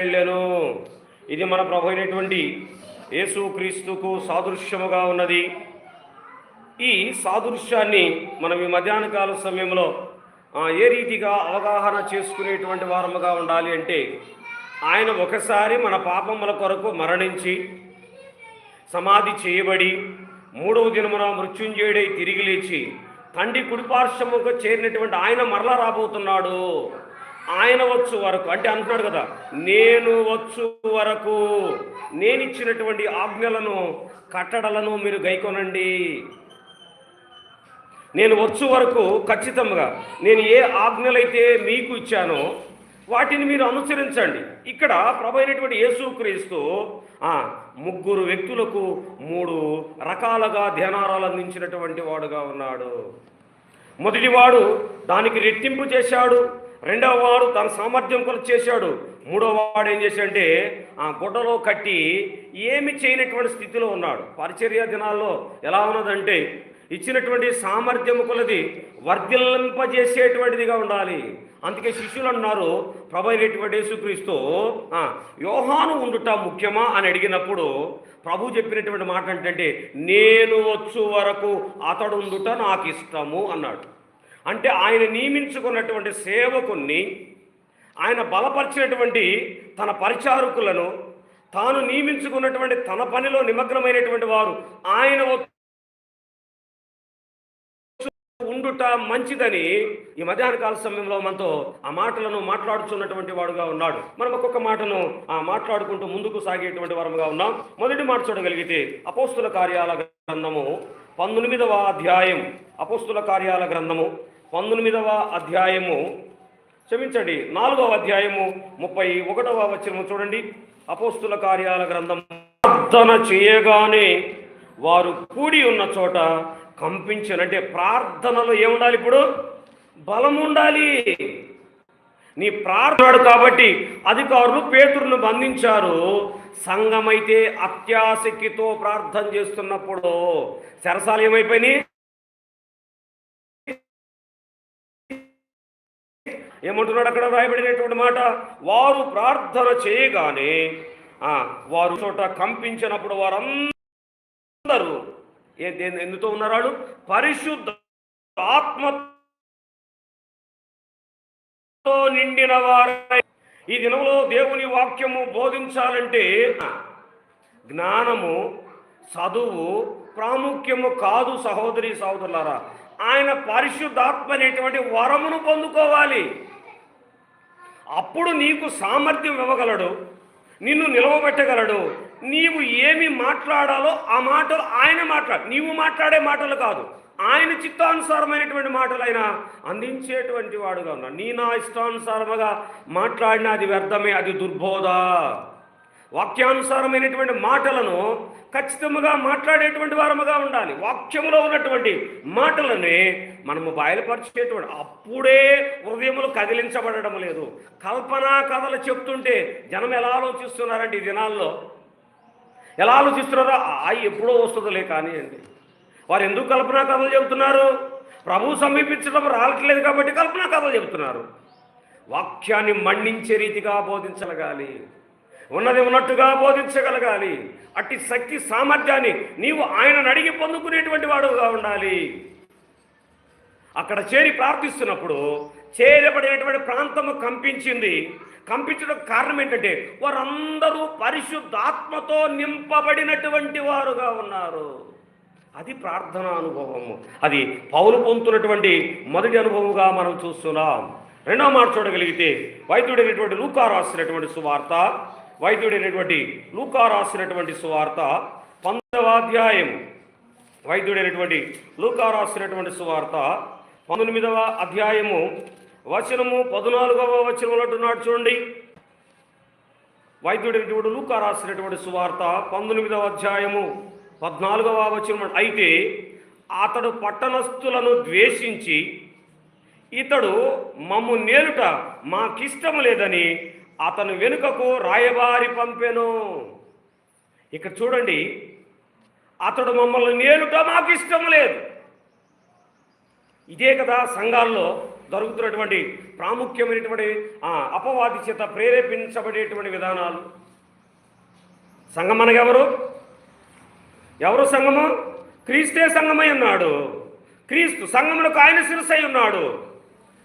వెళ్ళాను. ఇది మన ప్రభు అయినటువంటి యేసుక్రీస్తుకు సాదృశ్యముగా ఉన్నది. ఈ సాదృశ్యాన్ని మనం ఈ మధ్యాహ్న కాల సమయంలో ఏ రీతిగా అవగాహన చేసుకునేటువంటి వారముగా ఉండాలి అంటే ఆయన ఒకసారి మన పాపముల కొరకు మరణించి సమాధి చేయబడి మూడవ దినమున మృత్యుంజయుడై తిరిగి లేచి తండ్రి కుడిపార్శ్వముగా చేరినటువంటి ఆయన మరలా రాబోతున్నాడు. ఆయన వచ్చు వరకు అంటే అంటున్నాడు కదా నేను వచ్చు వరకు నేను ఇచ్చినటువంటి ఆజ్ఞలను కట్టడలను మీరు గైకొనండి. నేను వచ్చు వరకు ఖచ్చితంగా నేను ఏ ఆజ్ఞలైతే మీకు ఇచ్చానో వాటిని మీరు అనుసరించండి. ఇక్కడ ప్రభు అయినటువంటి యేసుక్రీస్తు ముగ్గురు వ్యక్తులకు మూడు రకాలుగా ధ్యానారాలు అందించినటువంటి వాడుగా ఉన్నాడు. మొదటివాడు దానికి రెట్టింపు చేశాడు. రెండవ వాడు తన సామర్థ్యం కొలు చేశాడు. మూడవ వాడు ఏం చేశాడంటే ఆ గుడ్డలో కట్టి ఏమి చేయనటువంటి స్థితిలో ఉన్నాడు. పరిచర్య దినాల్లో ఎలా ఉన్నదంటే ఇచ్చినటువంటి సామర్థ్యం కొలది వర్ధిల్లింపజేసేటువంటిదిగా ఉండాలి. అందుకే శిష్యులు అన్నారు ప్రభైనటువంటి యేసుక్రీస్తు యోహాను ఉండుట ముఖ్యమా అని అడిగినప్పుడు ప్రభు చెప్పినటువంటి మాట ఏంటంటే నేను వచ్చు వరకు అతడు ఉండుట నాకు ఇష్టము అన్నాడు. అంటే ఆయన నియమించుకున్నటువంటి సేవకుణ్ణి ఆయన బలపరిచినటువంటి తన పరిచారకులను తాను నియమించుకున్నటువంటి తన పనిలో నిమగ్నమైనటువంటి వారు ఆయన ఉండుట మంచిదని ఈ మధ్యాహ్న కాల సమయంలో మనతో ఆ మాటలను మాట్లాడుతున్నటువంటి వాడుగా ఉన్నాడు. మనం ఒక్కొక్క మాటను ఆ మాట్లాడుకుంటూ ముందుకు సాగేటువంటి వారముగా ఉన్నాం. మొదటి మాట చూడగలిగితే అపోస్తుల కార్యాల గ్రంథము పంతొమ్మిదవ అధ్యాయం అపోస్తుల కార్యాల గ్రంథము పంతొమ్మిదవ అధ్యాయము. క్షమించండి నాలుగవ అధ్యాయము ముప్పై ఒకటవ వచనము చూడండి. అపోస్తుల కార్యాల గ్రంథం. ప్రార్థన చేయగానే వారు కూడి ఉన్న చోట కంపించనంటే ప్రార్థనలో ఏముండాలి ఇప్పుడు? బలం ఉండాలి. నీ ప్రార్థనాడు కాబట్టి అధికారులు పేతురును బంధించారు. సంఘమైతే అత్యాసక్తితో ప్రార్థన చేస్తున్నప్పుడు సరసాలు ఏమైపోయినాయి ఏమంటున్నాడు అక్కడ రాయబడినటువంటి మాట? వారు ప్రార్థన చేయగానే ఆ, వారు చోట కంపించినప్పుడు వారందరూ ఏ- ఎందుతో ఉన్నారు వాళ్ళు? పరిశుద్ధ ఆత్మతో నిండిన వారై. ఈ దినంలో దేవుని వాక్యము బోధించాలంటే జ్ఞానము చదువు ప్రాముఖ్యము కాదు సహోదరి సహోదరులారా. ఆయన పరిశుద్ధాత్మ అనేటువంటి వరమును పొందుకోవాలి. అప్పుడు నీకు సామర్థ్యం ఇవ్వగలడు నిన్ను నిలవబెట్టగలడు నీవు ఏమి మాట్లాడాలో ఆ మాటలు ఆయన మాట్లాడు నీవు మాట్లాడే మాటలు కాదు ఆయన చిత్తానుసారమైనటువంటి మాటలు ఆయన అందించేటువంటి వాడుగా ఉన్నాడు. నీ నా ఇష్టానుసారముగా మాట్లాడిన అది వ్యర్థమే అది దుర్బోధ. వాక్యానుసారమైనటువంటి మాటలను ఖచ్చితంగా మాట్లాడేటువంటి వారముగా ఉండాలి. వాక్యములో ఉన్నటువంటి మాటలని మనము బయలుపరిచేటువంటి అప్పుడే హృదయములు కదిలించబడడం లేదు. కల్పనా కథలు చెప్తుంటే జనం ఎలా ఆలోచిస్తున్నారండి ఈ దినాల్లో? ఎలా ఆలోచిస్తున్నారో? ఆ ఎప్పుడో వస్తుందిలే కానివ్వండి వారు ఎందుకు కల్పనా కథలు చెబుతున్నారు? ప్రభు సమీపించడం రావట్లేదు కాబట్టి కల్పనా కథలు చెబుతున్నారు. వాక్యాన్ని మండించే రీతిగా బోధించగలగాలి. ఉన్నది ఉన్నట్టుగా బోధించగలగాలి. అట్టి శక్తి సామర్థ్యాన్ని నీవు ఆయనను అడిగి పొందుకునేటువంటి వాడుగా ఉండాలి. అక్కడ చేరి ప్రార్థిస్తున్నప్పుడు చేరబడినటువంటి ప్రాంతము కంపించింది. కంపించడం కారణం ఏంటంటే వారందరూ పరిశుద్ధాత్మతో నింపబడినటువంటి వారుగా ఉన్నారు. అది ప్రార్థన అనుభవము. అది పౌలు పొందుతున్నటువంటి మొదటి అనుభవంగా మనం చూస్తున్నాం. రెండో మాట చూడగలిగితే వైద్యుడైనటువంటి లూకా రాసినటువంటి సువార్త వైద్యుడైనటువంటి లూకా రాసినటువంటి సువార్త పంతొమ్మిదవ అధ్యాయం. వైద్యుడైనటువంటి లూకా రాసినటువంటి సువార్త పంతొమ్మిదవ అధ్యాయము వచనము పద్నాలుగవ వచనములు అంటున్నాడు చూడండి. వైద్యుడైనటువంటి లూకా రాసినటువంటి సువార్త పంతొమ్మిదవ అధ్యాయము పద్నాలుగవ వచనం అయితే అతడు పట్టణస్థులను ద్వేషించి ఇతడు మమ్ము నేలుట మాకిష్టం లేదని అతను వెనుకకు రాయబారి పంపెను. ఇక్కడ చూడండి అతడు మమ్మల్ని నేలుట మాకు ఇష్టం లేదు. ఇదే కదా సంఘాల్లో జరుగుతున్నటువంటి ప్రాముఖ్యమైనటువంటి అపవాది చేత ప్రేరేపించబడేటువంటి విధానాలు. సంఘం అనగా ఎవరు? ఎవరు సంఘము? క్రీస్తే సంఘమై ఉన్నాడు. క్రీస్తు సంఘములకు ఆయన శిరసై ఉన్నాడు.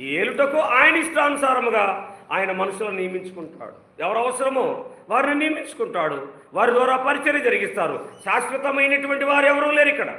ఏలుటకు ఆయన ఇష్టానుసారముగా ఆయన మనుషులను నియమించుకుంటాడు. ఎవరు అవసరమో వారిని నియమించుకుంటాడు. వారి ద్వారా పరిచయం జరిగిస్తారు. శాశ్వతమైనటువంటి వారు ఎవరూ లేరు ఇక్కడ.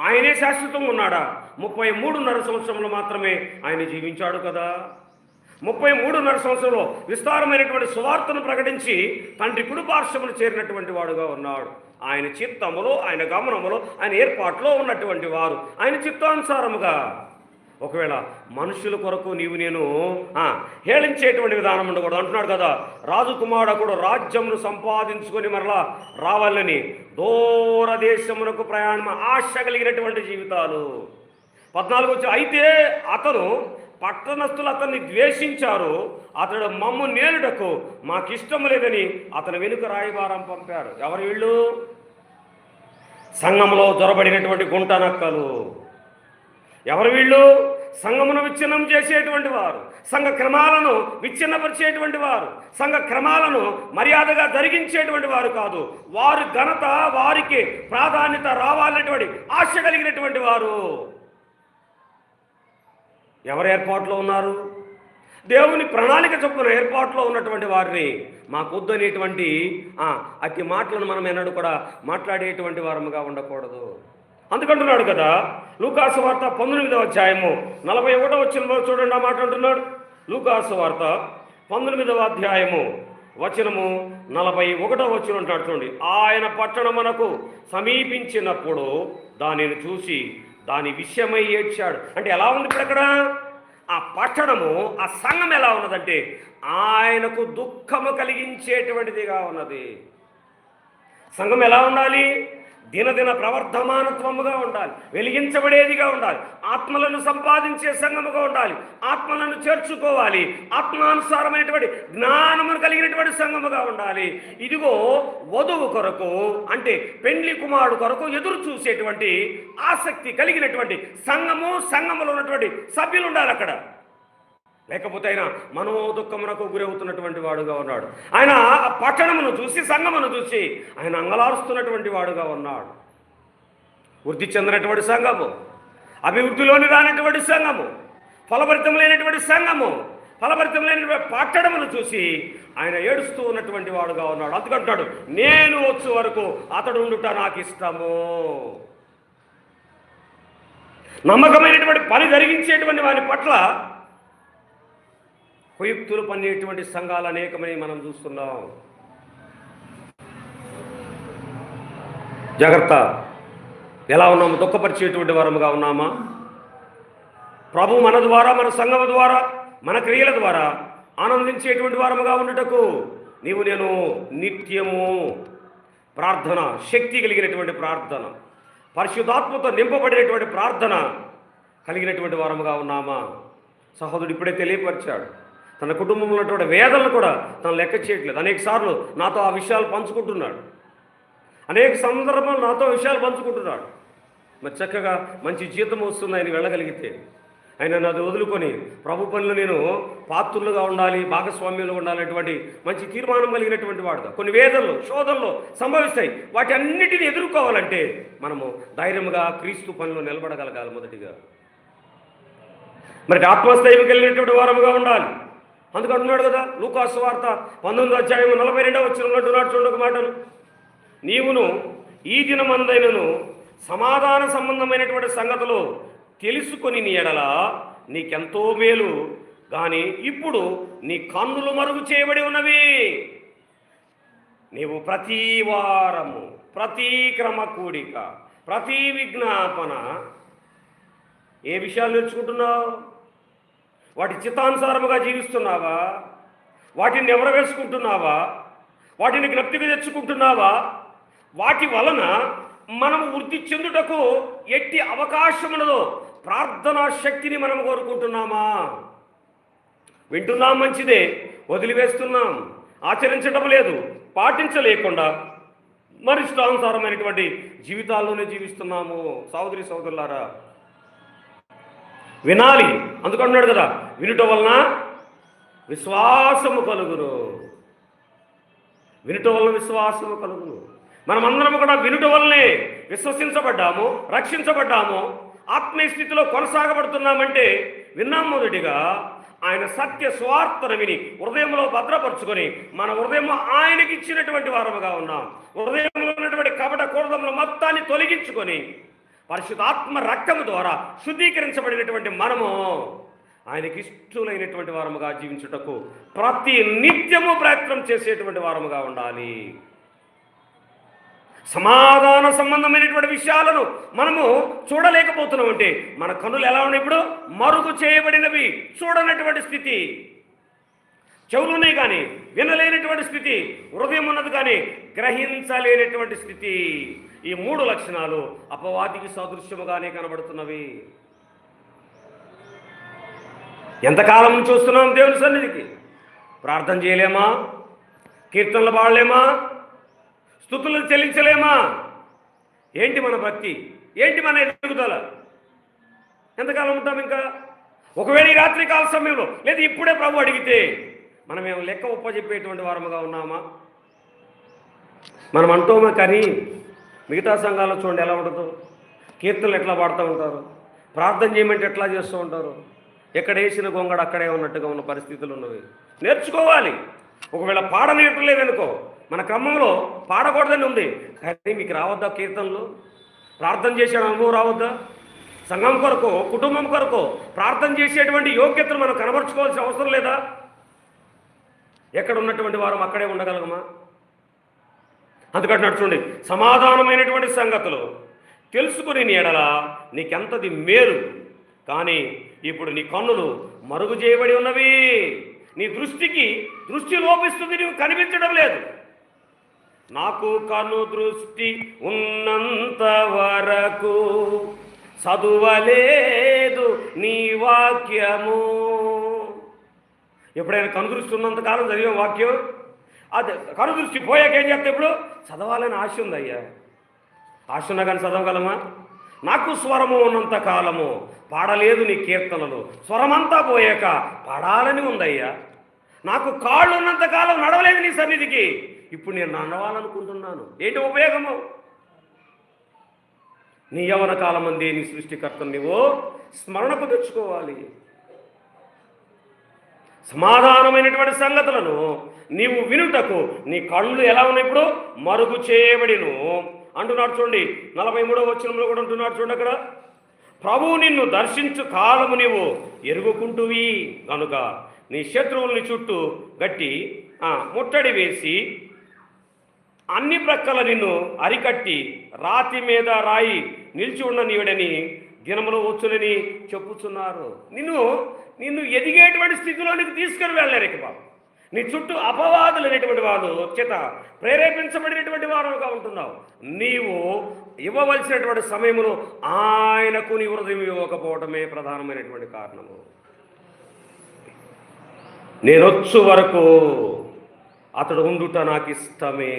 ఆయనే శాశ్వతం ఉన్నాడా? ముప్పై మూడున్నర సంవత్సరంలో మాత్రమే ఆయన జీవించాడు కదా. ముప్పై మూడున్నర సంవత్సరంలో విస్తారమైనటువంటి సువార్తను ప్రకటించి తండ్రి కుడి పార్శ్వమును చేరినటువంటి వాడుగా ఉన్నాడు. ఆయన చిత్తములో ఆయన గమనములో ఆయన ఏర్పాట్లో ఉన్నటువంటి వారు. ఆయన చిత్తానుసారముగా ఒకవేళ మనుషుల కొరకు నీవు నేను హేళించేటువంటి విధానం ఉండకూడదు. అంటున్నాడు కదా రాజకుమారుడు కూడా రాజ్యమును సంపాదించుకొని మరలా రావాలని దూర దేశమునకు ప్రయాణం ఆశ కలిగినటువంటి జీవితాలు. పద్నాలుగు వచ్చి అయితే అతను పట్టణస్థులు అతన్ని ద్వేషించారు. అతడు మమ్ము నేలుటకు మాకిష్టం లేదని అతని వెనుక రాయబారం పంపారు. ఎవరు వీళ్ళు? సంఘంలో దొరబడినటువంటి గుంట నక్కలు. ఎవరు వీళ్ళు? సంఘమును విచ్ఛిన్నం చేసేటువంటి వారు. సంఘ క్రమాలను విచ్ఛిన్నపరిచేటువంటి వారు. సంఘ క్రమాలను మర్యాదగా ధరిగించేటువంటి వారు కాదు. వారి ఘనత వారికి ప్రాధాన్యత రావాలనేటువంటి ఆశ కలిగినటువంటి వారు. ఎవరు ఏర్పాట్లో ఉన్నారు? దేవుని ప్రణాళిక చొప్పున ఏర్పాట్లో ఉన్నటువంటి వారిని మాకొద్దు అనేటువంటి అతి మాటలను మనం ఎన్నడూ కూడా మాట్లాడేటువంటి వారముగా ఉండకూడదు. అందుకంటున్నాడు కదా. లూకాసు వార్త పంతొమ్మిదవ అధ్యాయము నలభై ఒకటో వచ్చిన చూడండి ఆ మాట అంటున్నాడు. లూకాసు వార్త పంతొమ్మిదవ అధ్యాయము వచనము నలభై ఒకటో వచ్చిన అంటాడు చూడండి. ఆయన పట్టణమునకు సమీపించినప్పుడు దానిని చూసి దాని విషయమై ఏడ్చాడు. అంటే ఎలా ఉంది ఇప్పుడు అక్కడ? ఆ పట్టణము ఆ సంఘం ఎలా ఉన్నదంటే ఆయనకు దుఃఖము కలిగించేటువంటిదిగా ఉన్నది. సంఘం ఎలా ఉండాలి? దినదిన ప్రవర్ధమానత్వముగా ఉండాలి. వెలిగించబడేదిగా ఉండాలి. ఆత్మలను సంపాదించే సంఘముగా ఉండాలి. ఆత్మలను చేర్చుకోవాలి. ఆత్మానుసారమైనటువంటి జ్ఞానమును కలిగినటువంటి సంఘముగా ఉండాలి. ఇదిగో వధువు కొరకు అంటే పెండ్లి కుమారుడు కొరకు ఎదురు చూసేటువంటి ఆసక్తి కలిగినటువంటి సంఘము సంఘములో ఉన్నటువంటి సభ్యులు ఉండాలి అక్కడ. లేకపోతే ఆయన మనో దుఃఖమునకు గురవుతున్నటువంటి వాడుగా ఉన్నాడు. ఆయన ఆ పట్టణమును చూసి సంఘమును చూసి ఆయన అంగలారుస్తున్నటువంటి వాడుగా ఉన్నాడు. వృద్ధి చెందినటువంటి సంఘము అభివృద్ధిలోని రానటువంటి సంఘము ఫలభరితం లేనటువంటి సంఘము ఫలభరితం లేనటువంటి పట్టణమును చూసి ఆయన ఏడుస్తూ ఉన్నటువంటి వాడుగా ఉన్నాడు. అందుకంటాడు నేను వచ్చే వరకు అతడు ఉండుట నాకు ఇష్టము. నమ్మకమైనటువంటి పని జరిగించేటువంటి వారి పట్ల కుయుక్తులు పన్నేటువంటి సంఘాలు అనేకమని మనం చూస్తున్నాం. జాగ్రత్త. ఎలా ఉన్నాము? దుఃఖపరిచేటువంటి వారముగా ఉన్నామా? ప్రభు మన ద్వారా మన సంఘం ద్వారా మన క్రియల ద్వారా ఆనందించేటువంటి వారముగా ఉండటకు నీవు నేను నిత్యము ప్రార్థన శక్తి కలిగినటువంటి ప్రార్థన పరిశుద్ధాత్మతో నింపబడినటువంటి ప్రార్థన కలిగినటువంటి వారముగా ఉన్నామా? సహోదరుడు ఇప్పుడే తెలియపరిచాడు తన కుటుంబంలో ఉన్నటువంటి వేదనలు కూడా తను లెక్క చేయట్లేదు. అనేక సార్లు నాతో ఆ విషయాలు పంచుకుంటున్నాడు. అనేక సందర్భాలు నాతో విషయాలు పంచుకుంటున్నాడు. మరి చక్కగా మంచి జీతం వస్తుంది ఆయన వెళ్ళగలిగితే. ఆయన నాది వదులుకొని ప్రభు పనులు నేను పాత్రులుగా ఉండాలి భాగస్వామ్యంలో ఉండాలనేటువంటి మంచి తీర్మానం కలిగినటువంటి వాడుగా. కొన్ని వేదనలు శోధనలు సంభవిస్తాయి. వాటి అన్నిటిని ఎదుర్కోవాలంటే మనము ధైర్యంగా క్రీస్తు పనులు నిలబడగలగాలి మొదటిగా. మరి ఆత్మస్థైర్యం కలిగినటువంటి వారముగా ఉండాలి. అందుకు అంటున్నాడు కదా లూకాసు వార్త పంతొమ్మిది అధ్యాయం నలభై రెండవ వచ్చిన ఉన్నట్టున్నాడు చూడక మాటను. నీవును ఈ దినమందైనను సమాధాన సంబంధమైనటువంటి సంగతులు తెలుసుకొని నీ ఎడల నీకెంతో మేలు. కానీ ఇప్పుడు నీ కన్నులు మరుగు చేయబడి ఉన్నవి. నీవు ప్రతి వారము ప్రతి క్రమ కూడిక ప్రతి విజ్ఞాపన ఏ విషయాలు నేర్చుకుంటున్నావు? వాటి చిత్తానుసారముగా జీవిస్తున్నావా? వాటిని నెవరవేసుకుంటున్నావా వాటిని జ్ఞప్తిగా తెచ్చుకుంటున్నావా? వాటి వలన మనము వృద్ధి చెందుటకు ఎట్టి అవకాశములలో ప్రార్థనా శక్తిని మనం కోరుకుంటున్నామా? వింటున్నాం మంచిదే వదిలివేస్తున్నాం ఆచరించడం లేదు పాటించలేకుండా మరి ఇష్టానుసారమైనటువంటి జీవితాల్లోనే జీవిస్తున్నాము. సహోదరి సోదరులారా వినాలి. అందుకన్నాడు కదా వినుట వలన విశ్వాసము కలుగును. వినుట వలన విశ్వాసము కలుగును. మనమందరం కూడా వినుట వల్లనే విశ్వసించబడ్డాము రక్షించబడ్డాము ఆత్మీయ స్థితిలో కొనసాగబడుతున్నామంటే విన్నాం మొదటిగా ఆయన సత్య స్వార్థను విని హృదయంలో భద్రపరుచుకొని మన హృదయం ఆయనకి ఇచ్చినటువంటి వారముగా ఉన్నాం. హృదయంలో ఉన్నటువంటి కపట కూడదంలో మొత్తాన్ని తొలగించుకొని పరిశుద్ధాత్మ రక్తము ద్వారా శుద్ధీకరించబడినటువంటి మనము ఆయనకి ఇష్టలైనటువంటి వారముగా జీవించుటకు ప్రతి నిత్యము ప్రయత్నం చేసేటువంటి వారముగా ఉండాలి. సమాధాన సంబంధమైనటువంటి విషయాలను మనము చూడలేకపోతున్నాం అంటే మన కన్నులు ఎలా ఉన్నాయి ఇప్పుడు? మరుగు చేయబడినవి. చూడనటువంటి స్థితి. చెవులున్నాయి కానీ వినలేనటువంటి స్థితి హృదయం ఉన్నది కానీ గ్రహించలేనటువంటి స్థితి. ఈ మూడు లక్షణాలు అపవాదికి సదృశ్యముగానే కనబడుతున్నవి. ఎంతకాలం చూస్తున్నాం దేవుని సన్నిధికి? ప్రార్థన చేయలేమా? కీర్తనలు పాడలేమా? స్థుతులు చెల్లించలేమా? ఏంటి మన భక్తి? ఏంటి మన ఎదుగుదల? ఎంతకాలం ఉంటాం ఇంకా? ఒకవేళ ఈ రాత్రి కాల సమయంలో లేదా ఇప్పుడే ప్రభు అడిగితే మనం ఏం లెక్క ఒప్పజెప్పేటువంటి వారముగా ఉన్నామా? మనం అంటామా కానీ మిగతా సంఘాలు చూడండి ఎలా ఉండదు కీర్తనలు ఎట్లా పాడుతూ ఉంటారు? ప్రార్థన చేయమంటే ఎట్లా చేస్తూ ఉంటారు? ఎక్కడ వేసిన గొంగడ అక్కడే ఉన్నట్టుగా ఉన్న పరిస్థితులు ఉన్నవి. నేర్చుకోవాలి. ఒకవేళ పాడనేయట్లేదనుకో మన క్రమంలో పాడకూడదని ఉంది. కానీ మీకు రావద్దా కీర్తనలు? ప్రార్థన చేసే అనుభవం రావద్దా? సంఘం కొరకు కుటుంబం కొరకు ప్రార్థన చేసేటువంటి యోగ్యతను మనం కనబరుచుకోవాల్సిన అవసరం లేదా? ఎక్కడ ఉన్నటువంటి వారం అక్కడే ఉండగలగమా? అందుకని నడుచుకోండి. సమాధానమైనటువంటి సంగతులు తెలుసుకుని నీ ఎడల నీకెంతది మేలు. కానీ ఇప్పుడు నీ కన్నులు మరుగు చేయబడి ఉన్నవి. నీ దృష్టికి దృష్టి లోపిస్తుంది నీవు కనిపించడం లేదు. నాకు కను దృష్టి ఉన్నంత వరకు చదువలేదు నీ వాక్యము. ఎప్పుడైనా కనుదృష్టి ఉన్నంత కాలం చదివే వాక్యం. అది కనుదృష్టి పోయాక ఏం చేస్తే ఇప్పుడు? చదవాలని ఆశ ఉందయ్యా ఆశ ఉన్నా కానీ చదవగలమా? నాకు స్వరము ఉన్నంత కాలము పాడలేదు నీ కీర్తనలు. స్వరమంతా పోయాక పాడాలని ఉందయ్యా నాకు కాళ్ళు ఉన్నంత కాలం నడవలేదు నీ సన్నిధికి. ఇప్పుడు నేను నడవాలనుకుంటున్నాను. ఏంటి ఉపయోగము? నీ యవన కాలం అందే నీ సృష్టికర్త నువ్వు స్మరణకు తెచ్చుకోవాలి. సమాధానమైనటువంటి సంగతులను నీవు వినుటకు నీ కళ్ళు ఎలా ఉన్నాయి ఇప్పుడు? మరుగు చేయబడిను. అంటున్నాడు చూడండి నలభై మూడో వచనంలో కూడా అంటున్నాడు చూడండి అక్కడ. ప్రభువు నిన్ను దర్శించు కాలము నీవు ఎరుగుకుంటువి కనుక నీ శత్రువుల్ని చుట్టూ గట్టి ముట్టడి వేసి అన్ని ప్రక్కల నిన్ను అరికట్టి రాతి మీద రాయి నిలిచి ఉన్న నీవిడని దినములు వచ్చునని చెప్పుచున్నారు. నిన్ను నిన్ను ఎదిగేటువంటి స్థితిలోనికి తీసుకుని వెళ్ళలేరు ఇక బాబు. నీ చుట్టూ అపవాదులు అనేటువంటి వాళ్ళు చేత ప్రేరేపించబడినటువంటి వారుగా ఉంటున్నావు. నీవు ఇవ్వవలసినటువంటి సమయంలో ఆయనకు నీ హృదయం ఇవ్వకపోవటమే ప్రధానమైనటువంటి కారణము. నేనొచ్చు వరకు అతడు ఉండుట నాకు ఇష్టమే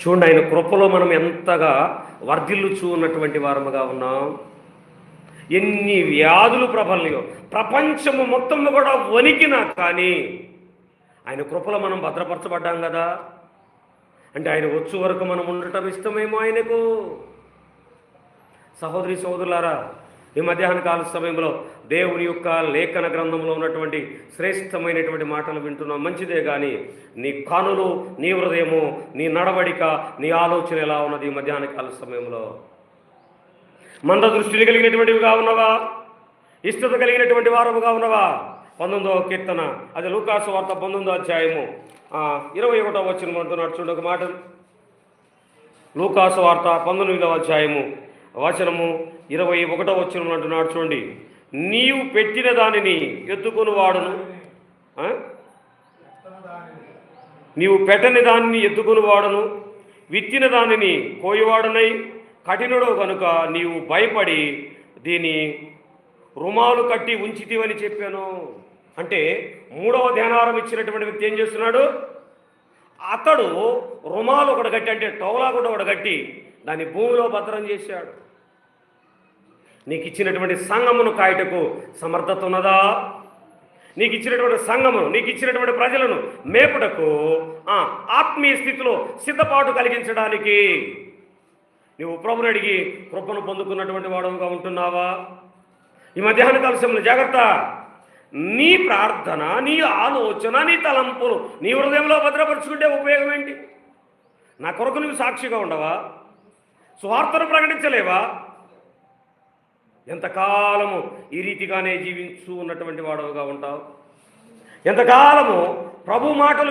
చూడండి ఆయన కృపలో మనం ఎంతగా వర్ధిల్లుచూ ఉన్నటువంటి వారముగా ఉన్నాం. ఎన్ని వ్యాధులు ప్రబలయో ప్రపంచము మొత్తము కూడా వణికినా కానీ ఆయన కృపలో మనం భద్రపరచబడ్డాం కదా. అంటే ఆయన వచ్చు వరకు మనం ఉండటం ఇష్టమేమో ఆయనకు. సహోదరి సోదరులారా ఈ మధ్యాహ్న కాల సమయంలో దేవుని యొక్క లేఖన గ్రంథంలో ఉన్నటువంటి శ్రేష్టమైనటువంటి మాటలు వింటున్నాం. మంచిదే కానీ నీ కనులు నీ హృదయము నీ నడవడిక నీ ఆలోచన ఎలా ఉన్నది ఈ మధ్యాహ్న కాల సమయంలో? మంద దృష్టిని కలిగినటువంటివిగా ఉన్నవా? ఇష్టత కలిగినటువంటి వారముగా ఉన్నవా? పంతొమ్మిదవ కీర్తన అది లూకాసు వార్త పంతొమ్మిదో అధ్యాయము. ఇరవై ఒకటో వచ్చిన అంటున్నాడు చూడండి ఒక మాట. లూకాసు వార్త పంతొమ్మిదవ అధ్యాయము. వచనము ఇరవై ఒకటో వచనం అంటున్నాడు చూడండి. నీవు పెట్టిన దానిని ఎత్తుకొని వాడును నీవు పెట్టని దానిని ఎత్తుకొని వాడను విత్తిన దానిని కోయివాడునై. కఠినుడు కనుక నీవు భయపడి దీని రుమాలు కట్టి ఉంచితివని చెప్పాను. అంటే మూడవ ధ్యానారం ఇచ్చినటువంటి వ్యక్తి ఏం చేస్తున్నాడు? అతడు రుమాలు ఒకటి కట్టి అంటే టౌలా కూడా ఒకటి కట్టి దాన్ని భూమిలో భద్రం చేశాడు. నీకు ఇచ్చినటువంటి సంఘమును కాయటకు సమర్థత ఉన్నదా నీకు ఇచ్చినటువంటి సంఘమును నీకు ఇచ్చినటువంటి ప్రజలను మేపుటకు ఆత్మీయ స్థితిలో సిద్ధపాటు కలిగించడానికి. నువ్వు ప్రభుని అడిగి కృపను పొందుకున్నటువంటి వాడవుగా ఉంటున్నావా? ఈ మధ్యాహ్న కాలశంలో జాగ్రత్త. నీ ప్రార్థన నీ ఆలోచన నీ తలంపులు నీ హృదయంలో భద్రపరుచుకుంటే ఉపయోగం ఏంటి? నా కొరకు నువ్వు సాక్షిగా ఉండవా? స్వార్థను ప్రకటించలేవా? ఎంతకాలము ఈ రీతిగానే జీవించు ఉన్నటువంటి వాడవుగా ఉంటావు? ఎంతకాలము ప్రభు మాటలు